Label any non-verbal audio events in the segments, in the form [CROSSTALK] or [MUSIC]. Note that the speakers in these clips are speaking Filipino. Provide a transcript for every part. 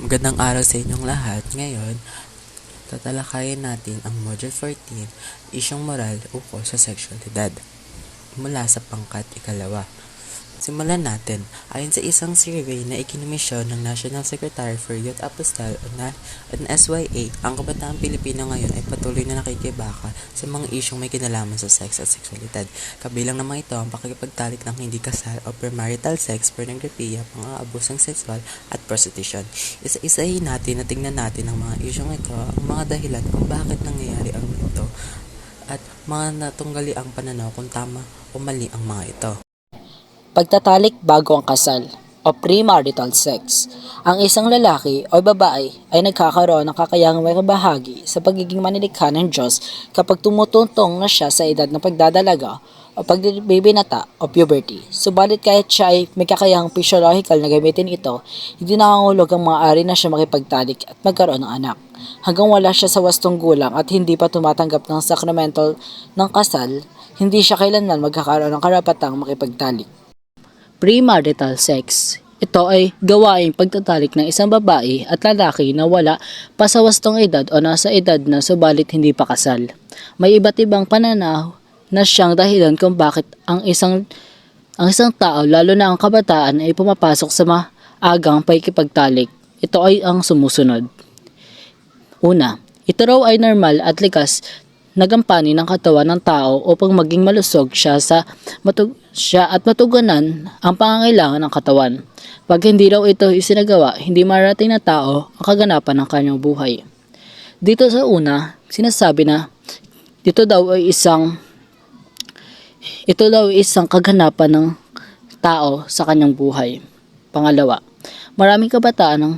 Magandang araw sa inyong lahat. Ngayon, tatalakayin natin ang Module 14, Isyong Moral ukol sa Sexualidad. Mula sa pangkat ikalawa. Simulan natin. Ayon sa isang survey na ikinumisyon ng National Secretary for Youth Apostol o na, o SYA, ang kabataang Pilipino ngayon ay patuloy na nakikibaka sa mga isyong may kinalaman sa sex at sexualidad. Kabilang naman ito ang pakikipagtalik ng hindi kasal o premarital sex, pornografiya, mga abusang sexual at prostitution. Isa-isahin natin na tingnan natin ang mga isyong ito, ang mga dahilan kung bakit nangyayari ang ito at mga natunggali ang pananaw kung tama o mali ang mga ito. Pagtatalik bago ang kasal o premarital sex. Ang isang lalaki o babae ay nagkakaroon ng kakayangang may kabahagi sa pagiging manilikha ng Diyos kapag tumutuntong na siya sa edad ng pagdadalaga o pagbibinata o puberty. Subalit kahit siya ay may kakayahang physiological na gamitin ito, hindi nangangulog ang maaari na siya makipagtalik at magkaroon ng anak. Hanggang wala siya sa wastong gulang at hindi pa tumatanggap ng sakramental ng kasal, hindi siya kailanman magkakaroon ng karapatang makipagtalik premarital sex. Ito ay gawaing pagtatalik ng isang babae at lalaki na wala pa sa wastong edad o nasa edad na subalit hindi pa kasal. May iba't ibang pananaw na siyang dahilan kung bakit ang isang ang isang tao, lalo na ang kabataan, ay pumapasok sa maagang paikipagtalik. Ito ay ang sumusunod. Una, ito raw ay normal at likas na gampanin ng katawan ng tao upang maging malusog siya sa matug siya at matugunan ang pangangailangan ng katawan. Pag hindi raw ito isinagawa, hindi marating na tao ang kaganapan ng kanyang buhay. Dito sa una, sinasabi na dito daw ay isang ito daw ay isang kaganapan ng tao sa kanyang buhay. Pangalawa, maraming kabataan ang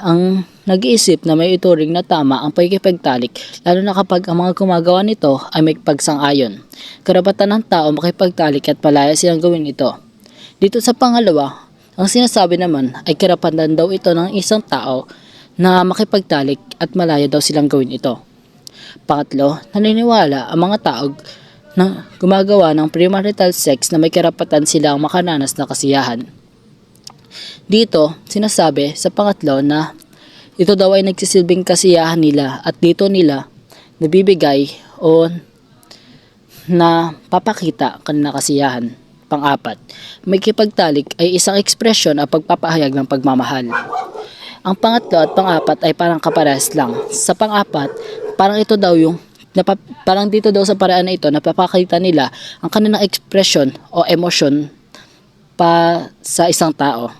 ang nag-iisip na may ituring na tama ang pagkipagtalik lalo na kapag ang mga gumagawa nito ay may pagsang-ayon. Karapatan ng tao makipagtalik at palaya silang gawin ito. Dito sa pangalawa, ang sinasabi naman ay karapatan daw ito ng isang tao na makipagtalik at malaya daw silang gawin ito. Pangatlo, naniniwala ang mga tao na gumagawa ng premarital sex na may karapatan silang makananas na kasiyahan. Dito, sinasabi sa pangatlo na ito daw ay nagsisilbing kasiyahan nila at dito nila nabibigay o na papakita kanina kasiyahan. Pang-apat, may kipagtalik ay isang ekspresyon o pagpapahayag ng pagmamahal. Ang pangatlo at pang-apat ay parang kapares lang. Sa pang-apat, parang ito daw yung napa, parang dito daw sa paraan na ito napapakita nila ang kanilang ekspresyon o emosyon pa sa isang tao.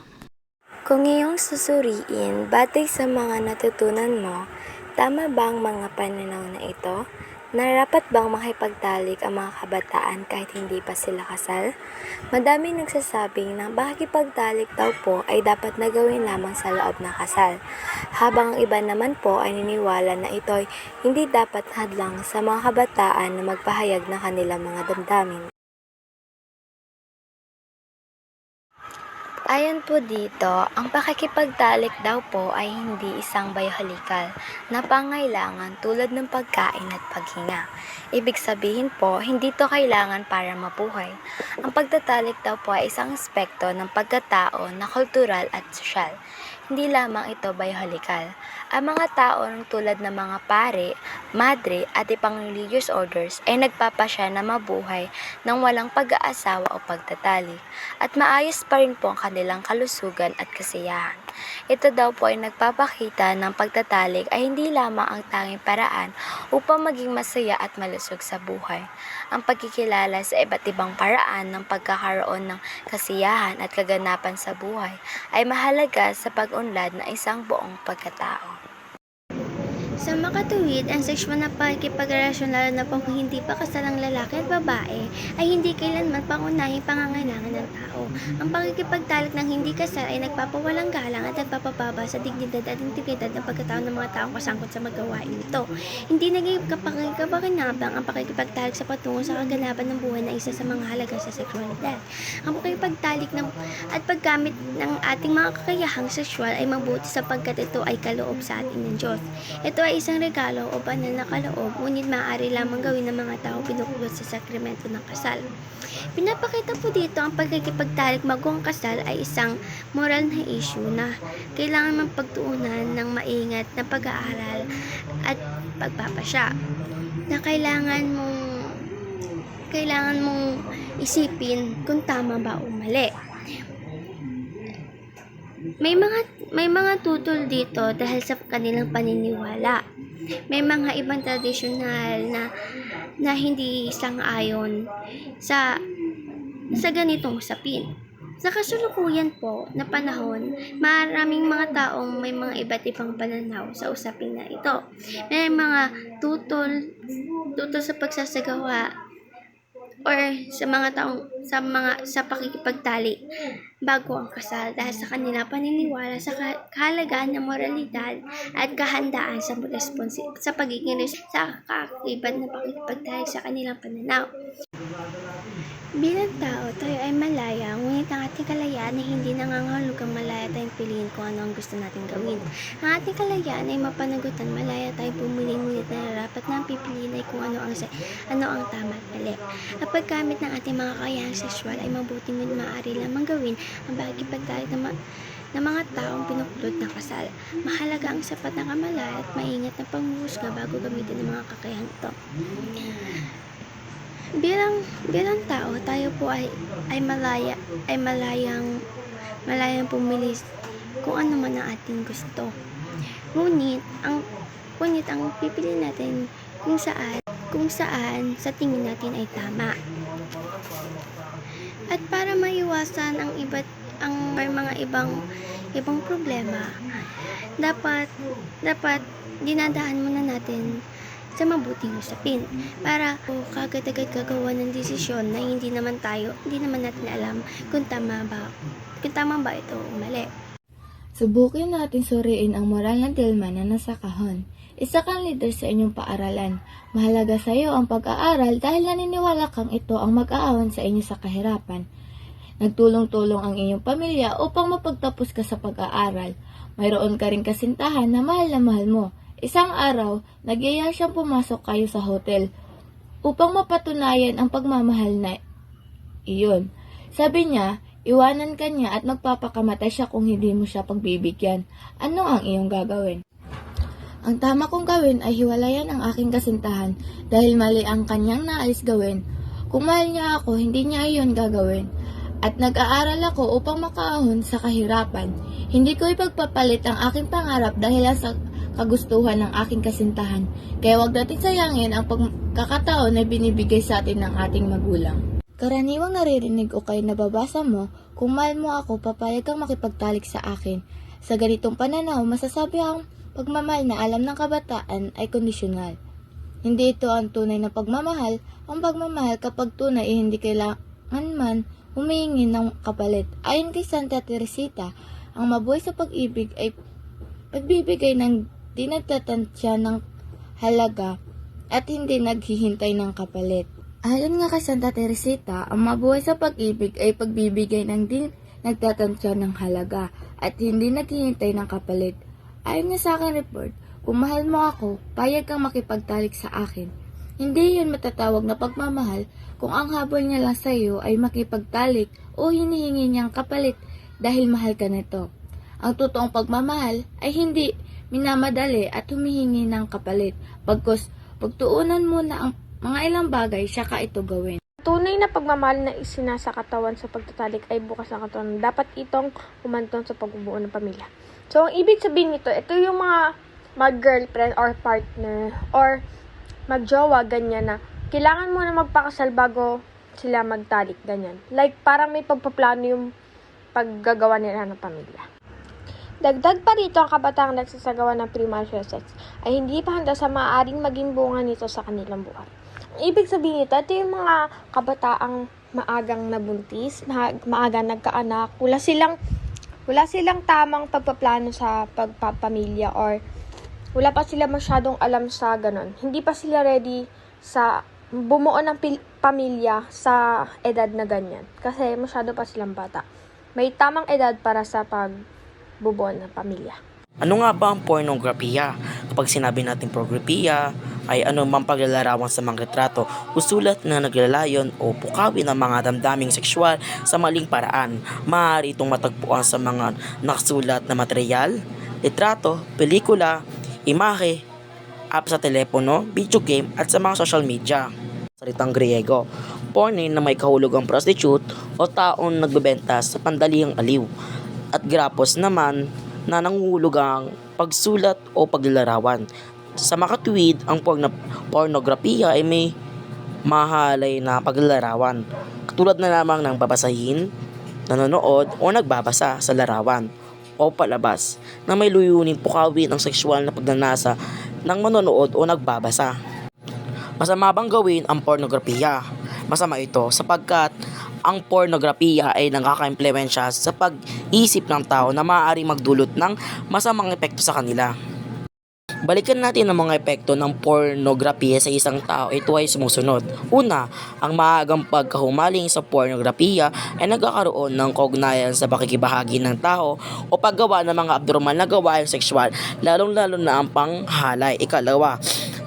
Kung iyong susuriin, batay sa mga natutunan mo, tama ba ang mga pananaw na ito? Narapat bang makipagtalik ang mga kabataan kahit hindi pa sila kasal? Madami nagsasabing na makikipagtalik daw po ay dapat na gawin lamang sa loob ng kasal. Habang ang iba naman po ay niniwala na ito ay hindi dapat hadlang sa mga kabataan na magpahayag ng kanilang mga damdamin. Ayon po dito, ang pakikipagtalik daw po ay hindi isang biohalikal na pangailangan tulad ng pagkain at paghinga. Ibig sabihin po, hindi to kailangan para mabuhay. Ang pagtatalik daw po ay isang aspekto ng pagkatao na kultural at sosyal. Hindi lamang ito biohalikal. Ang mga tao ng tulad ng mga pare, madre at ibang religious orders ay nagpapasya na mabuhay ng walang pag-aasawa o pagtatalik at maayos pa rin po ang kanilang kalusugan at kasiyahan. Ito daw po ay nagpapakita ng pagtatalik ay hindi lamang ang tanging paraan upang maging masaya at malusog sa buhay. Ang pagkikilala sa iba't ibang paraan ng pagkakaroon ng kasiyahan at kaganapan sa buhay ay mahalaga sa pag-unlad ng isang buong pagkatao. Sa makatuwid, ang sexual na pakikipagrelasyon lalo na kung hindi pa kasal ang lalaki at babae ay hindi kailanman pangunahing pangangailangan ng tao. Ang pakikipagtalik ng hindi kasal ay nagpapawalang galang at nagpapababa sa dignidad at integridad ng pagkatao ng mga taong kasangkot sa magawain nito. Hindi naging kapakikapakinabang ang pakikipagtalik sa patungo sa kaganapan ng buhay na isa sa mga halaga sa sexualidad. Ang pakikipagtalik ng at paggamit ng ating mga kakayahang sexual ay mabuti sapagkat ito ay kaloob sa atin ng Diyos. Ito ay isang regalo o banal na kaloob, ngunit maaari lamang gawin ng mga tao pinukulot sa sakramento ng kasal. Pinapakita po dito ang pagkikipagtalik magong kasal ay isang moral na issue na kailangan mapagtuunan ng maingat na pag-aaral at pagpapasya na kailangan mong kailangan mong isipin kung tama ba o mali. May mga may mga tutol dito dahil sa kanilang paniniwala. May mga ibang tradisyonal na na hindi sang-ayon sa sa ganitong usapin. Sa kasalukuyan po na panahon, maraming mga taong may mga iba't ibang pananaw sa usapin na ito. May mga tutol, tutol sa pagsasagawa or sa mga taong sa mga sa pakikipagtali bago ang kasal dahil sa kanila paniniwala sa ka- kahalagaan ng moralidad at kahandaan sa responsi sa pagiging sa kakaibat na pakikipagtali sa kanilang pananaw. Bilang tao, tayo ay malaya, ngunit ang ating kalayaan ay hindi nangangahulugang malaya tayong piliin kung ano ang gusto nating gawin. Ang ating kalayaan ay mapanagutan, malaya tayong pumili, ngunit nararapat na ang pipiliin ay kung ano ang, ano ang tama at mali. Ang paggamit ng ating mga kakayahang sexual ay mabuting ngunit maaari lamang gawin ang bagay ng, ma- ng mga taong pinukulot ng kasal. Mahalaga ang sapat na kamalaya at maingat na panghuhusga bago gamitin ang mga kakayahang ito. Bilang bilang tao, tayo po ay ay malaya ay malayang malayang pumili kung ano man ang ating gusto. Ngunit ang ngunit ang pipili natin kung saan kung saan sa tingin natin ay tama. At para maiwasan ang iba't ang mga ibang ibang problema, dapat dapat dinadaan muna natin sa mabuting usapin para po kagad-agad gagawa ng desisyon na hindi naman tayo, hindi naman natin alam kung tama ba, kung tama ba ito o mali. Subukin natin suriin ang moral ng dilma na nasa kahon. Isa kang leader sa inyong paaralan. Mahalaga sa iyo ang pag-aaral dahil naniniwala kang ito ang mag-aawan sa inyo sa kahirapan. Nagtulong-tulong ang inyong pamilya upang mapagtapos ka sa pag-aaral. Mayroon ka rin kasintahan na mahal na mahal mo. Isang araw, nagyaya siyang pumasok kayo sa hotel upang mapatunayan ang pagmamahal na iyon. Sabi niya, iwanan ka niya at magpapakamatay siya kung hindi mo siya pagbibigyan. Ano ang iyong gagawin? Ang tama kong gawin ay hiwalayan ang aking kasintahan dahil mali ang kanyang nais gawin. Kung mahal niya ako, hindi niya iyon gagawin. At nag-aaral ako upang makaahon sa kahirapan. Hindi ko ipagpapalit ang aking pangarap dahil sa kagustuhan ng aking kasintahan. Kaya wag natin sayangin ang pagkakataon na binibigay sa atin ng ating magulang. Karaniwang naririnig o kay nababasa mo, kung mahal mo ako, papayag kang makipagtalik sa akin. Sa ganitong pananaw, masasabi ang pagmamahal na alam ng kabataan ay kondisyonal. Hindi ito ang tunay na pagmamahal. Ang pagmamahal kapag tunay ay hindi kailangan man humihingi ng kapalit. Ayon kay Santa Teresita, ang mabuhay sa pag-ibig ay pagbibigay ng di ng halaga at hindi naghihintay ng kapalit. Ayon nga kay Santa Teresita, ang mabuhay sa pag-ibig ay pagbibigay ng di nagtatansya ng halaga at hindi naghihintay ng kapalit. Ayon nga sa aking report, kung mahal mo ako, payag kang makipagtalik sa akin. Hindi yun matatawag na pagmamahal kung ang habol niya lang sa iyo ay makipagtalik o hinihingi niyang kapalit dahil mahal ka nito. Ang totoong pagmamahal ay hindi minamadali at humihingi ng kapalit. Pagkos pagtuunan muna ang mga ilang bagay, saka ito gawin. Tunay na pagmamahal na isinasakatawan sa pagtatalik ay bukas ng katawan. Dapat itong humantong sa pagbubuo ng pamilya. So, ang ibig sabihin nito, ito yung mga mag-girlfriend or partner or magjowa, ganyan na kailangan mo na magpakasal bago sila magtalik, ganyan. Like, parang may pagpaplano yung paggagawa nila ng pamilya. Dagdag pa rito ang kabataang nagsasagawa ng premarital sex ay hindi pa handa sa maaaring maging bunga nito sa kanilang buhay. Ang ibig sabihin nito, ito yung mga kabataang maagang nabuntis, ma- maagang nagkaanak, wala silang wala silang tamang pagpaplano sa pagpapamilya or wala pa sila masyadong alam sa ganon. Hindi pa sila ready sa bumuo ng pil- pamilya sa edad na ganyan. Kasi masyado pa silang bata. May tamang edad para sa pagbubuo ng pamilya. Ano nga ba ang pornografiya? Kapag sinabi natin pornografiya ay anumang paglalarawan sa mga retrato o sulat na naglalayon o pukawin ng mga damdaming sexual sa maling paraan. Maaari itong matagpuan sa mga nakasulat na material, litrato, pelikula, imahe, app sa telepono, video game at sa mga social media. Salitang Griego, porne na may kahulugang prostitute o taong nagbebenta sa pandalihang aliw. At grapos naman na nanguhulugang pagsulat o paglalarawan. Sa makatuwid, ang porno- pornografiya ay may mahalay na paglalarawan. Katulad na lamang ng babasahin, nanonood o nagbabasa sa larawan o palabas na may luyunin pukawin ang sexual na pagnanasa ng manonood o nagbabasa. Masama bang gawin ang pornografiya? Masama ito sapagkat ang pornografiya ay nakaka-impluensya sa pag-isip ng tao na maaaring magdulot ng masamang epekto sa kanila. Balikan natin ang mga epekto ng pornografiya sa isang tao. Ito ay sumusunod. Una, ang maagang pagkahumaling sa pornografiya ay nagkakaroon ng kaugnayan sa pakikibahagi ng tao o paggawa ng mga abnormal na gawain sexual, lalong-lalo na ang panghalay. Ikalawa,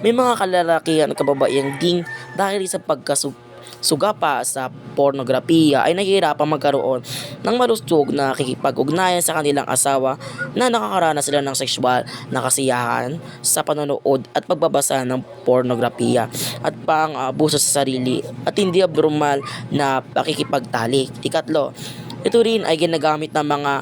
may mga kalalakihan at kababaeng ding dahil sa pagkasug suga pa sa pornografiya ay nahihirapang magkaroon ng malustog na kikipag-ugnayan sa kanilang asawa na nakakaranas sila ng sexual na kasiyahan sa panonood at pagbabasa ng pornografiya at pang-abuso sa sarili at hindi abnormal na pakikipagtalik. Ikatlo, ito rin ay ginagamit ng mga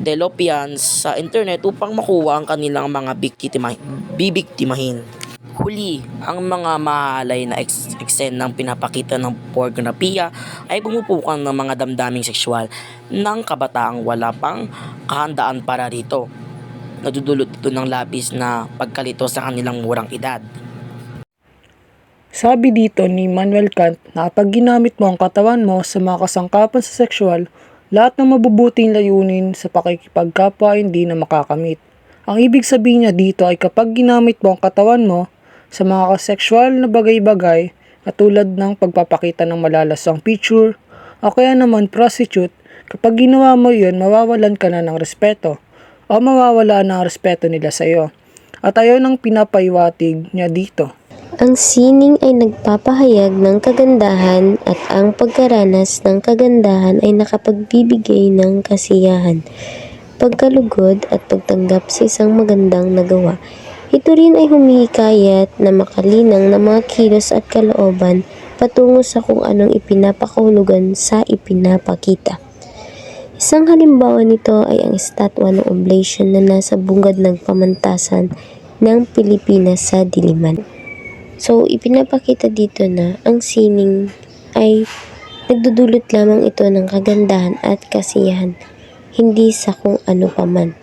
delopians sa internet upang makuha ang kanilang mga biktima, bibiktimahin. Huli, ang mga mahalay na ex- eksena ng pinapakita ng pornografiya ay pumupukan ng mga damdaming sexual ng kabataang wala pang kahandaan para rito. Nadudulot ito ng labis na pagkalito sa kanilang murang edad. Sabi dito ni Manuel Kant na kapag ginamit mo ang katawan mo sa mga kasangkapan sa sexual, lahat ng mabubuting layunin sa pakikipagkapwa hindi na makakamit. Ang ibig sabihin niya dito ay kapag ginamit mo ang katawan mo sa mga sexual na bagay-bagay, katulad ng pagpapakita ng malalasang picture, o kaya naman prostitute, kapag ginawa mo yun, mawawalan ka na ng respeto o mawawala na ang respeto nila sa iyo. At ayaw ng pinapaiwatig niya dito. Ang sining ay nagpapahayag ng kagandahan at ang pagkaranas ng kagandahan ay nakapagbibigay ng kasiyahan, pagkalugod at pagtanggap sa isang magandang nagawa. Ito rin ay humihikayat na makalinang ng mga kilos at kalooban patungo sa kung anong ipinapakahulugan sa ipinapakita. Isang halimbawa nito ay ang estatwa ng oblation na nasa bungad ng pamantasan ng Pilipinas sa Diliman. So, ipinapakita dito na ang sining ay nagdudulot lamang ito ng kagandahan at kasiyahan, hindi sa kung ano paman.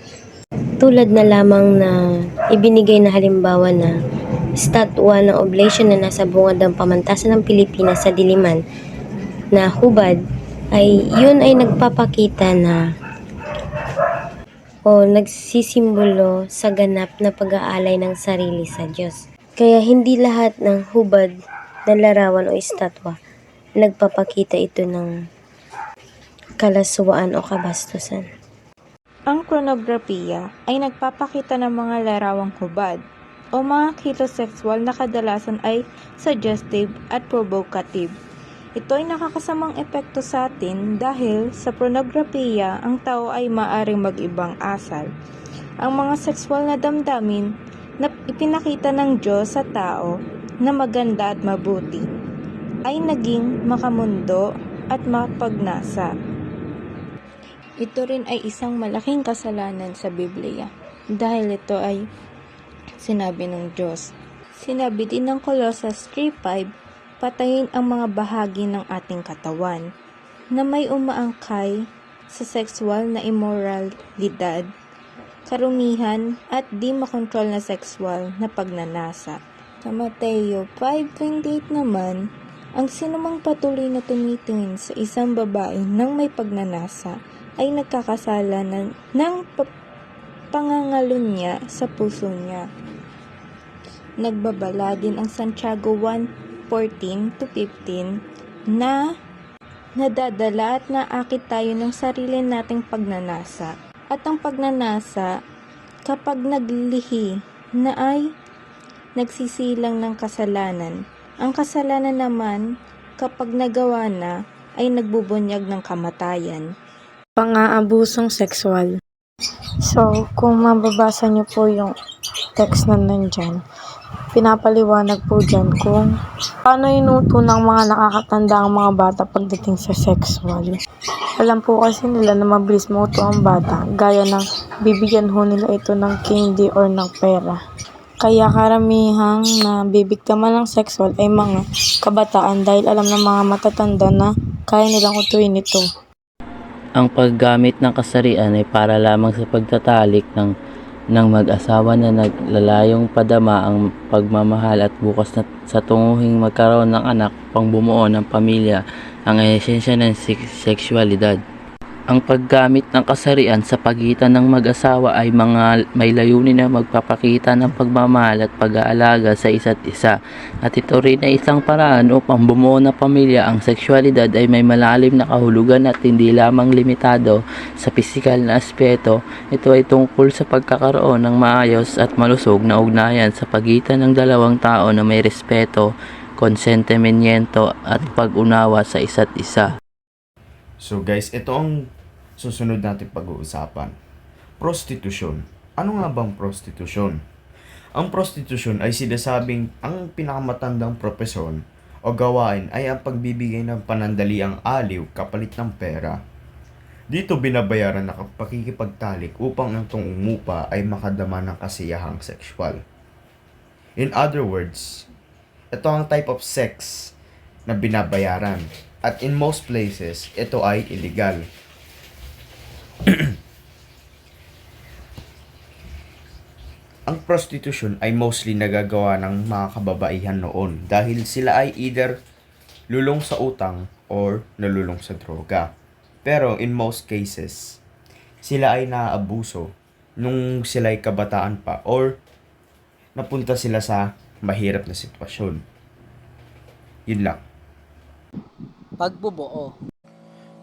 Tulad na lamang na ibinigay na halimbawa na statwa ng oblation na nasa bungad ng pamantasan ng Pilipinas sa Diliman na hubad ay yun ay nagpapakita na o nagsisimbolo sa ganap na pag-aalay ng sarili sa Diyos. Kaya hindi lahat ng hubad na larawan o estatwa nagpapakita ito ng kalaswaan o kabastusan. Ang pornografiya ay nagpapakita ng mga larawang hubad o mga kilos sexual na kadalasan ay suggestive at provocative. Ito ay nakakasamang epekto sa atin dahil sa pornografiya ang tao ay maaring mag-ibang asal. Ang mga sexual na damdamin na ipinakita ng Diyos sa tao na maganda at mabuti ay naging makamundo at mapagnasa. Ito rin ay isang malaking kasalanan sa Biblia dahil ito ay sinabi ng Diyos. Sinabi din ng Colossus 3.5, patayin ang mga bahagi ng ating katawan na may umaangkay sa sexual na immoralidad, karumihan at di makontrol na sexual na pagnanasa. Sa Mateo 5.28 naman, ang sinumang patuloy na tumitingin sa isang babae nang may pagnanasa ay nagkakasala ng, ng pa- pangangalun niya sa puso niya. Nagbabala din ang Santiago 1:14 to 15 na nadadala at naakit tayo ng sarili nating pagnanasa. At ang pagnanasa, kapag naglihi na ay nagsisilang ng kasalanan. Ang kasalanan naman, kapag nagawa na, ay nagbubunyag ng kamatayan. Pang-aabusong sexual. So, kung mababasa niyo po yung text na nandyan, pinapaliwanag po dyan kung paano inuto ng mga nakakatanda ang mga bata pagdating sa sexual. Alam po kasi nila na mabilis mauto ang bata, gaya ng bibigyan ho nila ito ng candy or ng pera. Kaya karamihang na bibigtaman ng sexual ay mga kabataan dahil alam ng mga matatanda na kaya nilang utuin ito. Ang paggamit ng kasarian ay para lamang sa pagtatalik ng ng mag-asawa na naglalayong padama ang pagmamahal at bukas na sa tunguhing magkaroon ng anak pang bumuo ng pamilya ang esensya ng sexualidad. Ang paggamit ng kasarian sa pagitan ng mag-asawa ay mga may layunin na magpapakita ng pagmamahal at pag-aalaga sa isa't isa. At ito rin ay isang paraan upang bumuo ng pamilya. Ang sexualidad ay may malalim na kahulugan at hindi lamang limitado sa pisikal na aspeto. Ito ay tungkol sa pagkakaroon ng maayos at malusog na ugnayan sa pagitan ng dalawang tao na may respeto, konsentimiento at pag-unawa sa isa't isa. So guys, ito ang susunod natin pag-uusapan. Prostitution. Ano nga bang prostitution? Ang prostitution ay sinasabing ang pinakamatandang propesyon o gawain ay ang pagbibigay ng panandaliang aliw kapalit ng pera. Dito binabayaran na pakikipagtalik upang ang umupa ay makadama ng kasiyahang sexual. In other words, ito ang type of sex na binabayaran at in most places, ito ay illegal. [CLEARS THROAT] Ang prostitution ay mostly nagagawa ng mga kababaihan noon dahil sila ay either lulong sa utang or nalulong sa droga. Pero in most cases, sila ay naaabuso nung sila ay kabataan pa or napunta sila sa mahirap na sitwasyon. Yun lang. Pagbubuo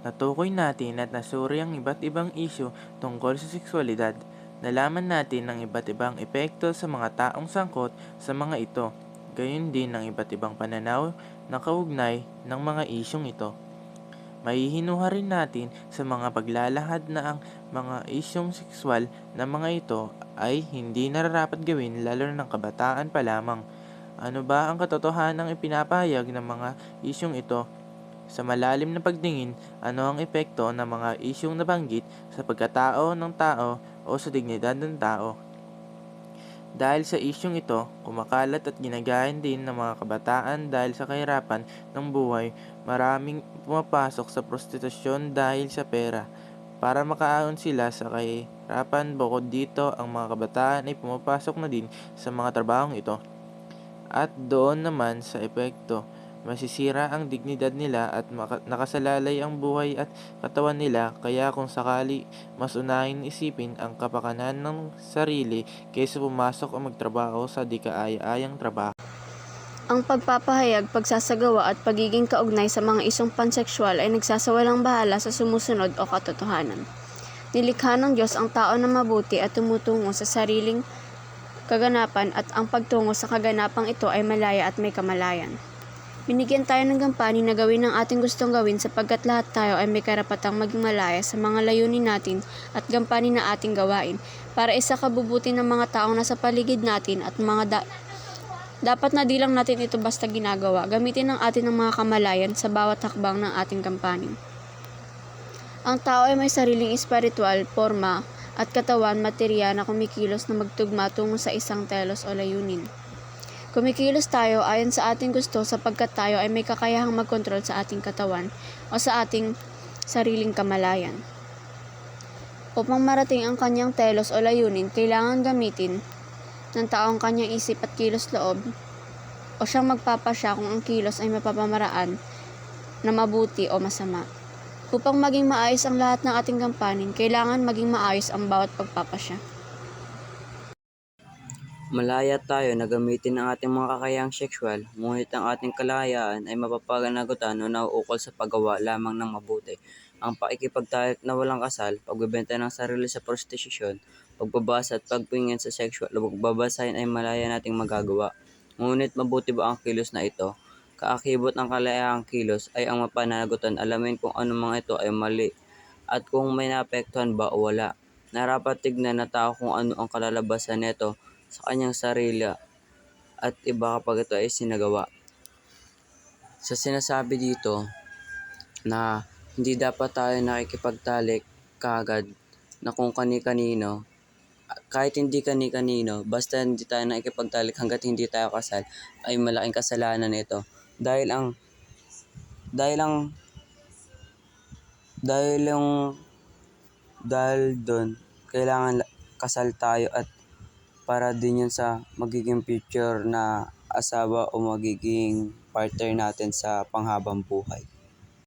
Natukoy natin at nasuri ang iba't ibang isyu tungkol sa sexualidad. Nalaman natin ang iba't ibang epekto sa mga taong sangkot sa mga ito. Gayon din ang iba't ibang pananaw na kaugnay ng mga isyong ito. Mahihinuha rin natin sa mga paglalahad na ang mga isyong sexual na mga ito ay hindi nararapat gawin lalo na ng kabataan pa lamang. Ano ba ang katotohanang ipinapahayag ng mga isyong ito? Sa malalim na pagtingin, ano ang epekto ng mga isyong nabanggit sa pagkatao ng tao o sa dignidad ng tao? Dahil sa isyong ito, kumakalat at ginagayan din ng mga kabataan dahil sa kahirapan ng buhay, maraming pumapasok sa prostitusyon dahil sa pera. Para makaahon sila sa kahirapan bukod dito, ang mga kabataan ay pumapasok na din sa mga trabahong ito. At doon naman sa epekto, masisira ang dignidad nila at nakasalalay ang buhay at katawan nila kaya kung sakali mas unahin isipin ang kapakanan ng sarili kaysa pumasok o magtrabaho sa di kaaya-ayang trabaho. Ang pagpapahayag, pagsasagawa at pagiging kaugnay sa mga isong pansekswal ay nagsasawalang bahala sa sumusunod o katotohanan. Nilikha ng Diyos ang tao na mabuti at tumutungo sa sariling kaganapan at ang pagtungo sa kaganapang ito ay malaya at may kamalayan. Binigyan tayo ng gampani na gawin ang ating gustong gawin sapagkat lahat tayo ay may karapatang maging malaya sa mga layunin natin at gampani na ating gawain para isa kabubuti ng mga taong nasa paligid natin at mga da- dapat na di lang natin ito basta ginagawa. Gamitin ang atin ng mga kamalayan sa bawat hakbang ng ating kampanin. Ang tao ay may sariling espiritual, forma, at katawan materya na kumikilos na magtugma tungo sa isang telos o layunin. Kumikilos tayo ayon sa ating gusto sapagkat tayo ay may kakayahang magkontrol sa ating katawan o sa ating sariling kamalayan. Upang marating ang kanyang telos o layunin, kailangan gamitin ng taong kanyang isip at kilos loob o siyang magpapasya kung ang kilos ay mapapamaraan na mabuti o masama. Upang maging maayos ang lahat ng ating gampanin, kailangan maging maayos ang bawat pagpapasya. Malaya tayo na gamitin ang ating mga kakayahang sexual, ngunit ang ating kalayaan ay mapapaganagutan o nauukol sa paggawa lamang ng mabuti. Ang pakikipagtalik na walang kasal, pagbebenta ng sarili sa prostitusyon, pagbabasa at pagpingin sa sexual o pagbabasahin ay malaya nating magagawa. Ngunit mabuti ba ang kilos na ito? Kaakibot ng kalayahang kilos ay ang mapananagutan alamin kung ano mga ito ay mali at kung may naapektuhan ba o wala. Narapat tignan na tao kung ano ang kalalabasan nito sa kanyang sarili at iba kapag ito ay sinagawa. Sa sinasabi dito na hindi dapat tayo nakikipagtalik kagad na kung kani-kanino kahit hindi kani-kanino, basta hindi tayo nakikipagtalik hanggat hindi tayo kasal, ay malaking kasalanan ito. Dahil ang, dahil ang, dahil yung, dahil doon, kailangan la- kasal tayo at para din yun sa magiging future na asawa o magiging partner natin sa panghabang buhay.